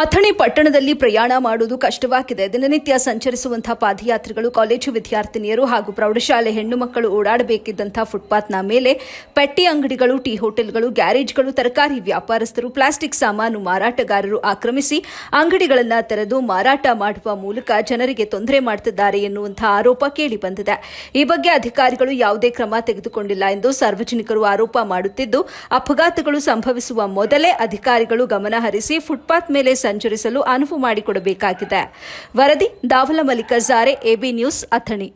ಅಥಣಿ ಪಟ್ಟಣದಲ್ಲಿ ಪ್ರಯಾಣ ಮಾಡುವುದು ಕಷ್ಟವಾಗಿದೆ. ದಿನನಿತ್ಯ ಸಂಚರಿಸುವಂತಹ ಪಾದಯಾತ್ರಿಗಳು, ಕಾಲೇಜು ವಿದ್ಯಾರ್ಥಿನಿಯರು ಹಾಗೂ ಪ್ರೌಢಶಾಲೆ ಹೆಣ್ಣು ಮಕ್ಕಳು ಓಡಾಡಬೇಕಿದ್ದಂತಹ ಫುಟ್ಪಾತ್ನ ಮೇಲೆ ಪೆಟ್ಟಿ ಅಂಗಡಿಗಳು, ಟೀ ಹೋಟೆಲ್ಗಳು, ಗ್ಯಾರೇಜ್ಗಳು, ತರಕಾರಿ ವ್ಯಾಪಾರಸ್ಥರು, ಪ್ಲಾಸ್ಟಿಕ್ ಸಾಮಾನು ಮಾರಾಟಗಾರರು ಆಕ್ರಮಿಸಿ ಅಂಗಡಿಗಳನ್ನು ತೆರೆದು ಮಾರಾಟ ಮಾಡುವ ಮೂಲಕ ಜನರಿಗೆ ತೊಂದರೆ ಮಾಡುತ್ತಿದ್ದಾರೆ ಎನ್ನುವಂತಹ ಆರೋಪ ಕೇಳಿಬಂದಿದೆ ಈ ಬಗ್ಗೆ ಅಧಿಕಾರಿಗಳು ಯಾವುದೇ ಕ್ರಮ ತೆಗೆದುಕೊಂಡಿಲ್ಲ ಎಂದು ಸಾರ್ವಜನಿಕರು ಆರೋಪ ಮಾಡುತ್ತಿದ್ದು, ಅಪಘಾತಗಳು ಸಂಭವಿಸುವ ಮೊದಲೇ ಅಧಿಕಾರಿಗಳು ಗಮನಹರಿಸಿ ಫುಟ್ಪಾತ್ ಮೇಲೆ ಸಂಚರಿಸಲು ಅನುವು ಮಾಡಿಕೊಡಬೇಕಾಗಿದೆ. ವರದಿ ದಾವಲ ಮಲ್ಲಿಕ ಜಾರೆ ಎಬಿ ನ್ಯೂಸ್ ಅಥಣಿ.